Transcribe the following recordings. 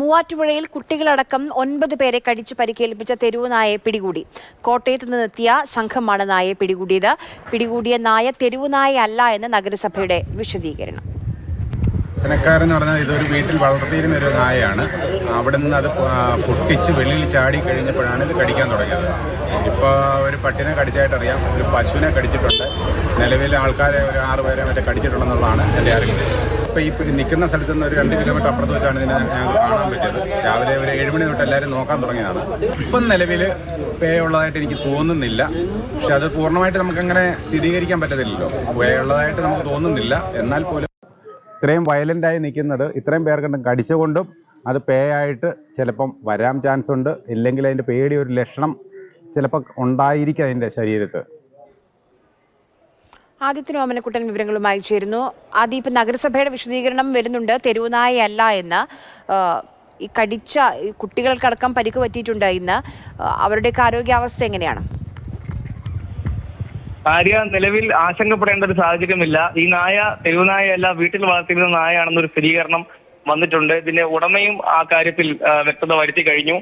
മൂവാറ്റുപുഴയിൽ കുട്ടികളടക്കം ഒൻപത് പേരെ കടിച്ചു പരിക്കേൽപ്പിച്ച തെരുവു നായയെ പിടികൂടി. കോട്ടയത്ത് നിന്നെത്തിയ സംഘമാണ് നായയെ പിടികൂടിയത്. പിടികൂടിയ നായ തെരുവു നായയല്ല എന്ന് നഗരസഭയുടെ വിശദീകരണം. എന്ന് പറഞ്ഞാൽ ഇതൊരു വീട്ടിൽ വളർത്തിയിരുന്ന ഒരു നായയാണ്. അവിടെ നിന്ന് അത് പൊട്ടിച്ച് വെളിയിൽ ചാടി കഴിഞ്ഞപ്പോഴാണ് ഇത് കടിക്കാൻ തുടങ്ങിയത്. ഇപ്പോൾ ഒരു പട്ടിനെ കടിച്ചായിട്ട് അറിയാം ഒരു പശുവിനെ കടിച്ചിട്ടുണ്ട്. നിലവിൽ ആൾക്കാരെ ഒരു ആറ് പേരെ മറ്റേ കടിച്ചിട്ടുണ്ടെന്നുള്ളതാണ് എന്റെ അറിവ്. ഇപ്പോൾ ഈ നിൽക്കുന്ന സ്ഥലത്ത് നിന്ന് ഒരു രണ്ട് കിലോമീറ്റർ അപ്പുറത്ത് വെച്ചാണ് ഇതിനെ ഞങ്ങൾക്ക് കാണാൻ പറ്റിയത്. രാവിലെ ഒരു ഏഴ് മണി തൊട്ട് എല്ലാവരും നോക്കാൻ തുടങ്ങിയതാണ്. ഇപ്പം നിലവിൽ പേ ഉള്ളതായിട്ട് എനിക്ക് തോന്നുന്നില്ല. പക്ഷെ അത് പൂർണമായിട്ട് നമുക്കങ്ങനെ സ്ഥിരീകരിക്കാൻ പറ്റത്തില്ലല്ലോ. പേ ഉള്ളതായിട്ട് നമുക്ക് തോന്നുന്നില്ല. എന്നാൽ പോലും ഇത്രയും വയലന്റായി നിൽക്കുന്നത് ഇത്രയും പേർക്കുണ്ടും കടിച്ചുകൊണ്ടും അത് പേ ആയിട്ട് ചിലപ്പം വരാൻ ചാൻസ് ഉണ്ട്. ഇല്ലെങ്കിൽ അതിന്റെ പേടി ഒരു ലക്ഷണം ചിലപ്പോൾ ഉണ്ടായിരിക്കും അതിന്റെ ശരീരത്ത്. ആദിത്യ ഓമനക്കുട്ടൻ വിവരങ്ങളുമായി ചേരുന്നു. അത് ഇപ്പം നഗരസഭയുടെ വിശദീകരണം വരുന്നുണ്ട്. തെരുവുനായയല്ല എന്ന്. ഈ കടിച്ച കുട്ടികൾക്കടക്കം പരിക്ക് പറ്റിയിട്ടുണ്ട് ഇന്ന്. അവരുടെയൊക്കെ ആരോഗ്യാവസ്ഥ എങ്ങനെയാണ്? ഭാര്യ നിലവിൽ ആശങ്കപ്പെടേണ്ട ഒരു സാഹചര്യമില്ല. ഈ നായ തെരുവുനായയല്ല വീട്ടിൽ വളർത്തിയിരുന്ന നായയാണെന്നൊരു സ്ഥിരീകരണം വന്നിട്ടുണ്ട്. ഇതിന്റെ ഉടമയും ആ കാര്യത്തിൽ വ്യക്തത വരുത്തി കഴിഞ്ഞു.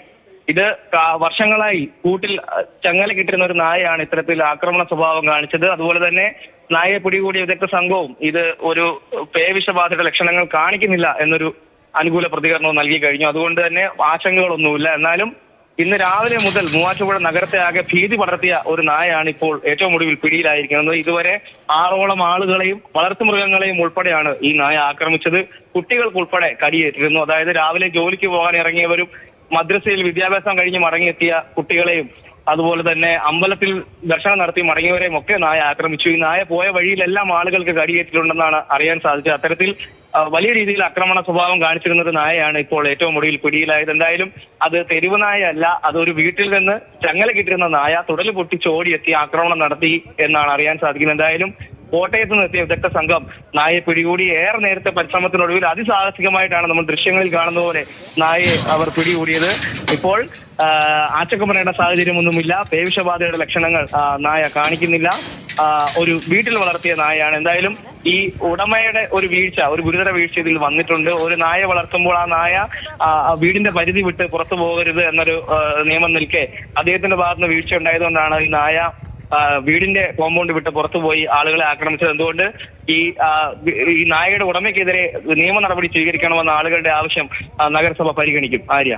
ഇത് വർഷങ്ങളായി കൂട്ടിൽ ചങ്ങല കിട്ടിരുന്ന ഒരു നായയാണ് ഇത്തരത്തിൽ ആക്രമണ സ്വഭാവം കാണിച്ചത്. അതുപോലെ തന്നെ നായയെ പിടികൂടിയ വിദഗ്ധ സംഘവും ഇത് ഒരു പേവിഷബാധയുടെ ലക്ഷണങ്ങൾ കാണിക്കുന്നില്ല എന്നൊരു അനുകൂല പ്രതികരണവും നൽകി കഴിഞ്ഞു. അതുകൊണ്ട് തന്നെ ആശങ്കകളൊന്നുമില്ല. എന്നാലും ഇന്ന് രാവിലെ മുതൽ മൂവാറ്റുപുഴ നഗരത്തെ ആകെ ഭീതി പടർത്തിയ ഒരു നായയാണ് ഇപ്പോൾ ഏറ്റവും ഒടുവിൽ പിടിയിലായിരിക്കുന്നത്. ഇതുവരെ ആറോളം ആളുകളെയും വളർത്തുമൃഗങ്ങളെയും ഉൾപ്പെടെയാണ് ഈ നായ ആക്രമിച്ചത്. കുട്ടികൾക്കുൾപ്പെടെ കടിയേറ്റിരുന്നു. അതായത് രാവിലെ ജോലിക്ക് പോകാൻ ഇറങ്ങിയവരും മദ്രസയിൽ വിദ്യാഭ്യാസം കഴിഞ്ഞ് മടങ്ങിയെത്തിയ കുട്ടികളെയും അതുപോലെ തന്നെ അമ്പലത്തിൽ ദർശനം നടത്തി മടങ്ങിയവരെയും ഒക്കെ നായ ആക്രമിച്ചു. ഈ നായ പോയ വഴിയിലെല്ലാം ആളുകൾക്ക് കടിയേറ്റിട്ടുണ്ടെന്നാണ് അറിയാൻ സാധിച്ചത്. അത്തരത്തിൽ വലിയ രീതിയിൽ ആക്രമണ സ്വഭാവം കാണിച്ചിരുന്ന ഒരു നായയാണ് ഇപ്പോൾ ഏറ്റവും ഒടുവിൽ പിടിയിലായത്. എന്തായാലും അത് തെരുവ് നായയല്ല അതൊരു വീട്ടിൽ നിന്ന് ചങ്ങല കിട്ടിരുന്ന നായ തുടൽ പൊട്ടിച്ചോടിയെത്തി ആക്രമണം നടത്തി എന്നാണ് അറിയാൻ സാധിക്കുന്നത്. എന്തായാലും കോട്ടയത്ത് നിർത്തിയ വിദഗ്ധ സംഘം നായയെ പിടികൂടി ഏറെ നേരത്തെ പരിശ്രമത്തിനൊടുവിൽ അതിസാഹസികമായിട്ടാണ് നമ്മൾ ദൃശ്യങ്ങളിൽ കാണുന്ന പോലെ നായയെ അവർ പിടികൂടിയത്. ഇപ്പോൾ ആച്ചക്കം പറയേണ്ട സാഹചര്യമൊന്നുമില്ല. പേവിഷബാധയുടെ ലക്ഷണങ്ങൾ നായ കാണിക്കുന്നില്ല. ഒരു വീട്ടിൽ വളർത്തിയ നായയാണ്. എന്തായാലും ഈ ഉടമയുടെ ഒരു വീഴ്ച ഒരു ഗുരുതര വീഴ്ച ഇതിൽ വന്നിട്ടുണ്ട്. ഒരു നായ വളർത്തുമ്പോൾ ആ നായ വീടിന്റെ പരിധി വിട്ട് പുറത്തു പോകരുത് എന്നൊരു നിയമം നിൽക്കെ അദ്ദേഹത്തിന്റെ ഭാഗത്തുനിന്ന് വീഴ്ച ഉണ്ടായതുകൊണ്ടാണ് ഈ നായ വീടിന്റെ കോമ്പൗണ്ട് വിട്ട് പുറത്തുപോയി ആളുകളെ ആക്രമിച്ചത് എന്തുകൊണ്ട്? ഈ ഈ നായയുടെ ഉടമയ്ക്കെതിരെ നിയമ നടപടി സ്വീകരിക്കണമെന്ന ആളുകളുടെ ആവശ്യം നഗരസഭ പരിഗണിക്കും. ആര്യ?